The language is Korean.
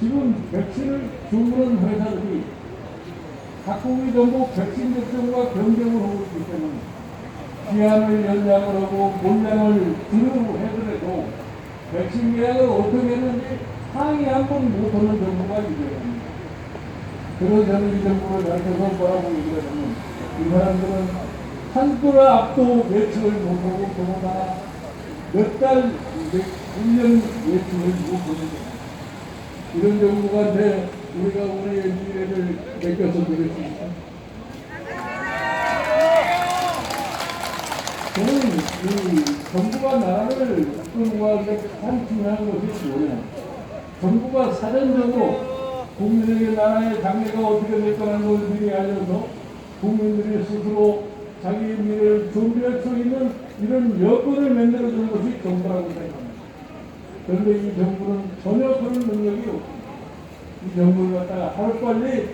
지금 백신을 주문한 회사들이 각국이 전부 백신 접종과 경쟁을 하고 있기 때문에 기한을 연장을 하고 물량을 주로 해더라도 백신 계약을 어떻게 했는지 상의 한 번 못하는 정부가 이거예요. 그래서 저는 이 정부를 가르쳐서 뭐라고 얘기를 하면 이 사람들은 한도를 앞도 예측을 못하고 더구나 몇달 1년 예측을 못하는 이런 정부가 돼 우리가 우리의 미래를 맡겨서 되겠습니까? 저는 이 정부가 나라를 끌고 가는데 가장 중요한 것이 뭐냐 정부가 사전적으로 국민에게 나라의 장래가 어떻게 될 거라는 걸 미리 알려서 국민들이 스스로 자기의 미래를 준비할 수 있는 이런 여건을 만들어주는 것이 정부라고 생각합니다. 그런데 이 정부는 전혀 그런 능력이 없습니다. 이 정부를 갖다가 하루빨리